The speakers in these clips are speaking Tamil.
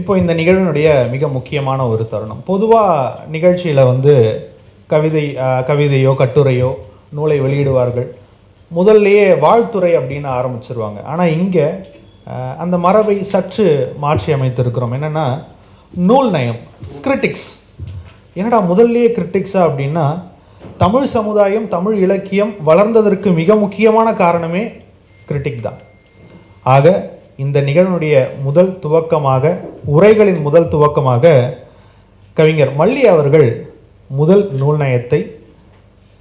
இப்போ இந்த நிகழ்வினுடைய மிக முக்கியமான ஒரு தருணம். பொதுவாக நிகழ்ச்சியில் வந்து கவிதை கவிதையோ கட்டுரையோ நூலை வெளியிடுவார்கள். முதல்லையே வாழ்த்துறை அப்படின்னு ஆரம்பிச்சிருவாங்க. ஆனால் இங்கே அந்த மரபை சற்று மாற்றி அமைத்திருக்கிறோம். என்னென்னா நூல் நயம் கிரிட்டிக்ஸ் என்னடா முதல்லையே கிரிட்டிக்ஸா அப்படின்னா தமிழ் சமுதாயம் தமிழ் இலக்கியம் வளர்ந்ததற்கு மிக முக்கியமான காரணமே கிரிட்டிக் தான். ஆக இந்த நிகழ்வுடைய முதல் துவக்கமாக உரைகளின் முதல் துவக்கமாக கவிஞர் மல்லி அவர்கள் முதல் நூல் நயத்தை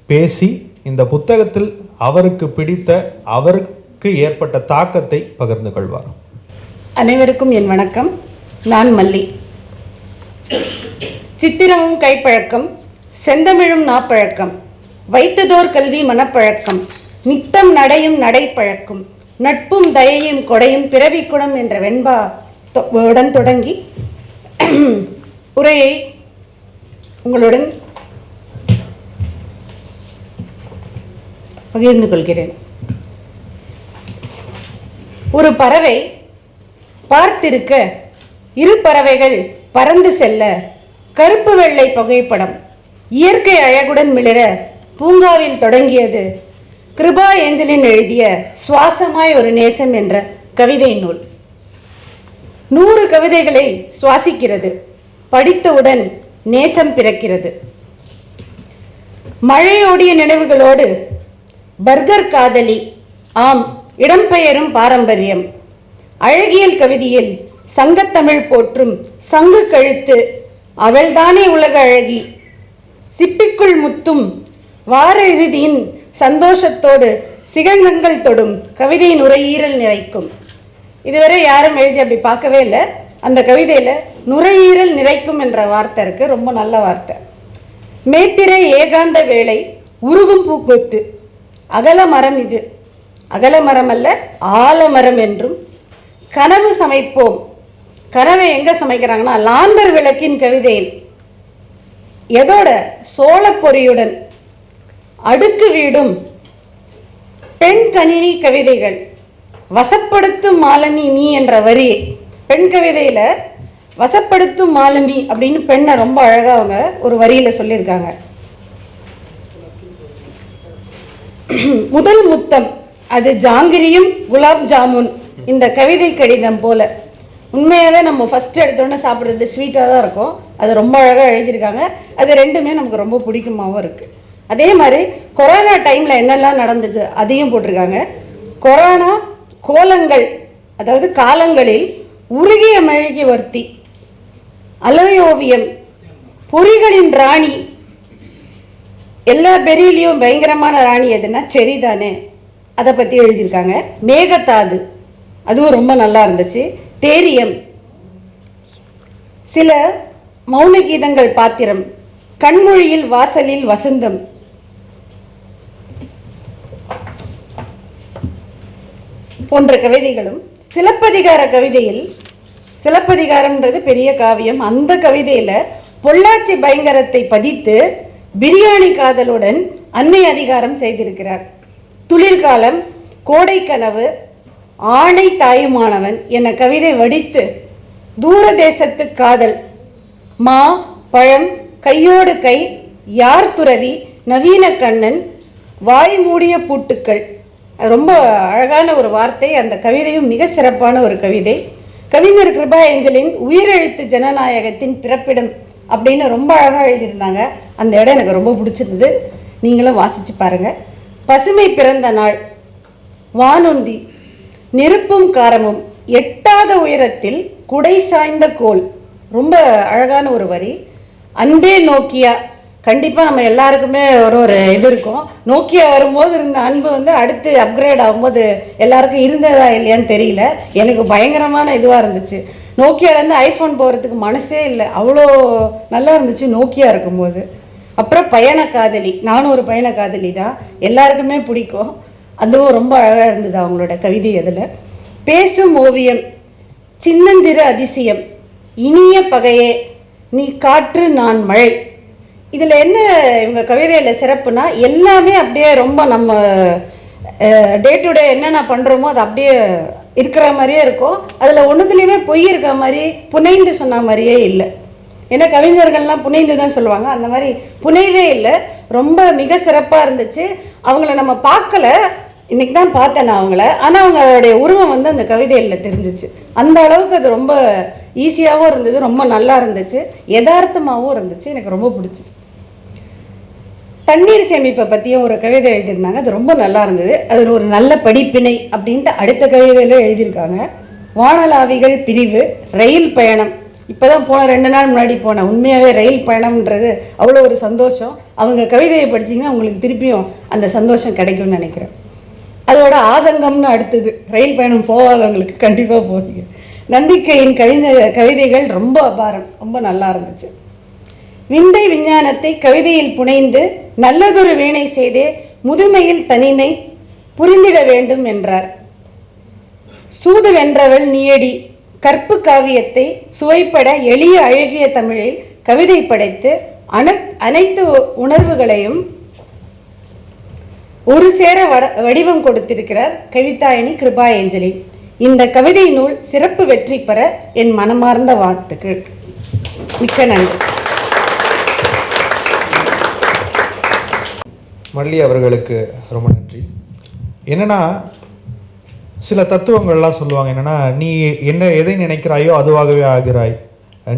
பேசி இந்த புத்தகத்தில் அவருக்கு பிடித்த அவருக்கு ஏற்பட்ட தாக்கத்தை பகிர்ந்து கொள்வார். அனைவருக்கும் என் வணக்கம். நான் மல்லி. சித்திரமும் கைப்பழக்கம் செந்தமிழும் நாப்பழக்கம் வைத்ததோர் கல்வி மனப்பழக்கம் நித்தம் நடையும் நடைப்பழக்கம் நட்பும் தயையும் கொடையும் பிறவி குணம் என்ற வெண்பா உடன் தொடங்கி உரையை உங்களுடன் பகிர்ந்து கொள்கிறேன். ஒரு பறவை பார்த்திருக்க இரு பறவைகள் பறந்து செல்ல கருப்பு வெள்ளை புகைப்படம் இயற்கை அழகுடன் மிளிர பூங்காவில் தொடங்கியது கிருபா ஏஞ்சலின் எழுதிய சுவாசமாய் ஒரு நேசம் என்ற கவிதை நூல். நூறு கவிதைகளை சுவாசிக்கிறது. படித்தவுடன் நேசம் பிறக்கிறது. மழையோடிய நினைவுகளோடு பர்கர் காதலி ஆம் இடம்பெயரும் பாரம்பரியம். அழகியல் கவிதையில் சங்கத்தமிழ் போற்றும் சங்கு கழுத்து அவள்தானே உலக அழகி. சிப்பிக்குள் முத்தும் வார இறுதியின் சந்தோஷத்தோடு சிகங்கங்கள் தொடும் கவிதை நுரையீரல் நிறைக்கும் இதுவரை யாரும் எழுதி அப்படி பார்க்கவே இல்லை. அந்த கவிதையில் நுரையீரல் நிறைக்கும் என்ற வார்த்தை இருக்குது ரொம்ப நல்ல வார்த்தை. மேத்திரை ஏகாந்த வேலை உருகும் பூக்கொத்து அகல மரம் இது. அகல மரம் அல்ல ஆலமரம் என்றும். கனவு சமைப்போம். கனவை எங்கே சமைக்கிறாங்கன்னா லாந்தர் விளக்கின் கவிதையில். எதோட சோளப்பொரியுடன் அடுக்கு வீடும். பெண் கணினி கவிதைகள். வசப்படுத்தும் மாலமி நீ என்ற வரி. பெண் கவிதையில் வசப்படுத்தும் மாலுமி அப்படின்னு பெண்ணை ரொம்ப அழகாக அவங்க ஒரு வரியில் சொல்லியிருக்காங்க. முதல் முத்தம். அது ஜாங்கிரியும் குலாப் ஜாமுன். இந்த கவிதை கடிதம் போல. உண்மையாகவே நம்ம ஃபர்ஸ்ட் எடுத்தோன்னே சாப்பிட்றது ஸ்வீட்டாக தான் இருக்கும். அது ரொம்ப அழகாக எழுதியிருக்காங்க. அது ரெண்டுமே நமக்கு ரொம்ப பிடிக்குமாவும் இருக்குது அதே மாதிரி கொரோனா டைமில் என்னெல்லாம் நடந்தது அதையும் போட்டிருக்காங்க. கொரோனா கோலங்கள் அதாவது காலங்களில் உருகிய மெழுகி வர்த்தி அலோயோவியம் பொறிகளின் ராணி எல்லா பெரியிலையும் பயங்கரமான ராணி எதுனா செரி தானே அதை பற்றி எழுதியிருக்காங்க. மேகத்தாது அதுவும் ரொம்ப நல்லா இருந்துச்சு. தேரியம் சில மௌன கீதங்கள் பாத்திரம் கண்மொழியில் வாசலில் வசந்தம் போன்ற கவிதைகளும் சிலப்பதிகார கவிதையில் சிலப்பதிகாரம்ன்றது பெரிய காவியம். அந்த கவிதையில் பொள்ளாச்சி பயங்கரத்தை பதித்து பிரியாணி காதலுடன் அன்னை அதிகாரம் செய்திருக்கிறார். துளிர்காலம் கோடை கனவு ஆணை தாயுமானவன் என கவிதை வடித்து தூர தேசத்து காதல் மா பழம் கையோடு கை யார் துறவி நவீன கண்ணன் வாய் மூடிய பூட்டுக்கள் ரொம்ப அழகான ஒரு வார்த்தை. அந்த கவிதையும் மிக சிறப்பான ஒரு கவிதை. கவிஞர் கிருபா ஏஞ்சலின் உயிரெழுத்து ஜனநாயகத்தின் பிறப்பிடம் அப்படின்னு ரொம்ப அழகாக எழுதியிருந்தாங்க. அந்த இடம் எனக்கு ரொம்ப பிடிச்சிருந்தது. நீங்களும் வாசித்து பாருங்கள் பசுமை பிறந்த நாள். வானொந்தி. நெருப்பும் காரமும் எட்டாத உயரத்தில் குடை சாய்ந்த கோல். ரொம்ப அழகான ஒரு வரி. அன்பே நோக்கியா கண்டிப்பாக நம்ம எல்லாருக்குமே ஒரு ஒரு இது இருக்கும். நோக்கியா வரும்போது இருந்த அன்பு வந்து அடுத்து அப்கிரேட் ஆகும்போது எல்லாருக்கும் இருந்ததா இல்லையான்னு தெரியல. எனக்கு பயங்கரமான இதுவாக இருந்துச்சு. நோக்கியாலேருந்து ஐஃபோன் போகிறதுக்கு மனசே இல்லை. அவ்வளோ நல்லா இருந்துச்சு நோக்கியா இருக்கும்போது. அப்புறம் பயண காதலி. நானும் ஒரு பயண காதலி தான் எல்லாருக்குமே பிடிக்கும். அதுவும் ரொம்ப அழகாக இருந்தது அவங்களோட கவிதை அதில். பேசும் ஓவியம் சின்னஞ்சிறு அதிசயம் இனிய பகையே நீ காற்று நான் மழை. இதில் என்ன இவங்க கவிதையில் சிறப்புனா எல்லாமே அப்படியே ரொம்ப நம்ம டே டு டே என்னென்ன பண்ணுறோமோ அது அப்படியே இருக்கிற மாதிரியே இருக்கும். அதில் ஒன்றுத்துலேயுமே பொய் இருக்கிற மாதிரி புனைந்து சொன்ன மாதிரியே இல்லை. ஏன்னா கவிஞர்கள்லாம் புனைந்து தான் சொல்லுவாங்க. அந்த மாதிரி புனைவே இல்லை. ரொம்ப மிக சிறப்பாக இருந்துச்சு. அவங்கள நம்ம பார்க்கல. இன்னைக்கு தான் பார்த்தேன் நான் அவங்கள. ஆனால் அவங்களுடைய உருவம் வந்து அந்த கவிதையில் தெரிஞ்சிச்சு. அந்த அளவுக்கு அது ரொம்ப ஈஸியாகவும் இருந்தது. ரொம்ப நல்லா இருந்துச்சு. யதார்த்தமாகவும் இருந்துச்சு. எனக்கு ரொம்ப பிடிச்சிது. தண்ணீர் சேமிப்பை பற்றியும் ஒரு கவிதை எழுதியிருந்தாங்க. அது ரொம்ப நல்லா இருந்தது. அதில் ஒரு நல்ல படிப்பினை அப்படின்ட்டு அடுத்த கவிதையில் எழுதியிருக்காங்க. வானலாவிகள் பிரிவு ரயில் பயணம். இப்போ தான் போன ரெண்டு நாள் முன்னாடி போனேன். உண்மையாகவே ரயில் பயணம்ன்றது அவ்வளோ ஒரு சந்தோஷம். அவங்க கவிதையை படிச்சீங்கன்னா உங்களுக்கு திருப்பியும் அந்த சந்தோஷம் கிடைக்கும்னு நினைக்கிறேன். அதோட ஆதங்கம்னு அடுத்தது. ரயில் பயணம் போகாதவங்களுக்கு கண்டிப்பாக போவீங்க. நம்பிக்கையின் கவிதை கவிதைகள் ரொம்ப அபாரம். ரொம்ப நல்லா இருந்துச்சு. விந்தை விஞ்ஞானத்தை கவிதையில் புனைந்து நல்லதொரு வீணை செய்தே முதுமையில் தனிமை புரிந்திட வேண்டும் என்றார். சூது வென்றவள் நீயடி கற்பு காவியத்தை சுவைப்பட எளிய அழகிய தமிழில் கவிதை படைத்து அன அனைத்து உணர்வுகளையும் ஒரு சேர வட வடிவம் கொடுத்திருக்கிறார் கவிதாயினி கிருபாயஞ்சலி. இந்த கவிதை நூல் சிறப்பு வெற்றி பெற என் மனமார்ந்த வாழ்த்துக்கள். மிக்க நன்றி. மல்லி அவர்களுக்கு ரொம்ப நன்றி. என்னன்னா சில தத்துவங்கள்லாம் சொல்லுவாங்க என்னென்னா நீ என்ன எதை நினைக்கிறாயோ அதுவாகவே ஆகிறாய்.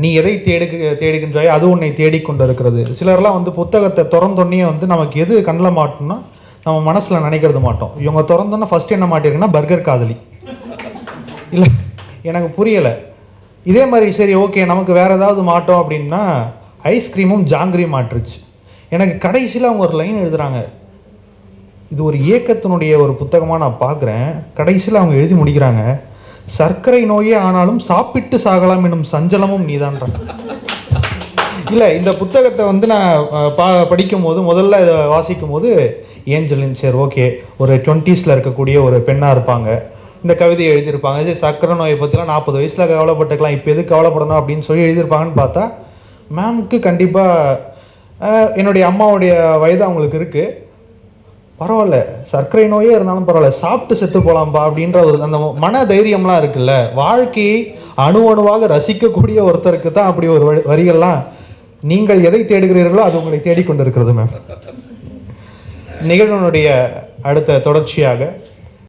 நீ எதை தேடுக்கு தேடுகின்றாயோ அது உன்னை தேடிக்கொண்டு இருக்கிறது சிலர்லாம் வந்து புத்தகத்தை திறந்தோன்னே வந்து நமக்கு எது கண்ணில் மாட்டோம்னா நம்ம மனசில் நினைக்கிறது மாட்டோம். இவங்க திறந்தோன்னே ஃபர்ஸ்ட் என்ன மாட்டிருக்குன்னா பர்கர் காதலி. இல்லை எனக்கு புரியலை. இதே மாதிரி சரி ஓகே நமக்கு வேறு ஏதாவது மாட்டோம் அப்படின்னா ஐஸ்கிரீமும் ஜாங்கிரியும் மாட்டுருச்சு எனக்கு கடைசியில் அவங்க ஒரு லைன் எழுதுறாங்க. இது ஒரு இயக்கத்தினுடைய ஒரு புத்தகமாக நான் பார்க்குறேன். கடைசியில் அவங்க எழுதி முடிக்கிறாங்க. சர்க்கரை நோயே ஆனாலும் சாப்பிட்டு சாகலாம் என்னும் சஞ்சலமும் நீதான்றாங்க இல்லை இந்த புத்தகத்தை வந்து நான் பா படிக்கும் போது முதல்ல இதை வாசிக்கும் போது ஏஞ்சலின் சரி ஓகே ஒரு டுவெண்ட்டீஸில் இருக்கக்கூடிய ஒரு பெண்ணாக இருப்பாங்க. இந்த கவிதையை எழுதியிருப்பாங்க. சரி சர்க்கரை நோயை பற்றிலாம் நாற்பது வயசில் கவலைப்பட்டுக்கலாம். இப்போ எது கவலைப்படணும் அப்படின்னு சொல்லி எழுதியிருப்பாங்கன்னு பார்த்தா மேம்க்கு கண்டிப்பாக என்னுடைய அம்மாவுடைய வயது அவங்களுக்கு இருக்குது பரவாயில்ல சர்க்கரை நோயே இருந்தாலும் பரவாயில்ல சாப்பிட்டு செத்து போகலாம்ப்பா அப்படின்ற ஒரு அந்த மன தைரியம்லாம் இருக்குல்ல. வாழ்க்கையை அணு அணுவாக ரசிக்கக்கூடிய ஒருத்தருக்கு தான் அப்படி ஒரு வரி- வரிகள்லாம் நீங்கள் எதை தேடுகிறீர்களோ அது உங்களை தேடிக்கொண்டிருக்கிறது மேம் நிகழ்வினுடைய அடுத்த தொடர்ச்சியாக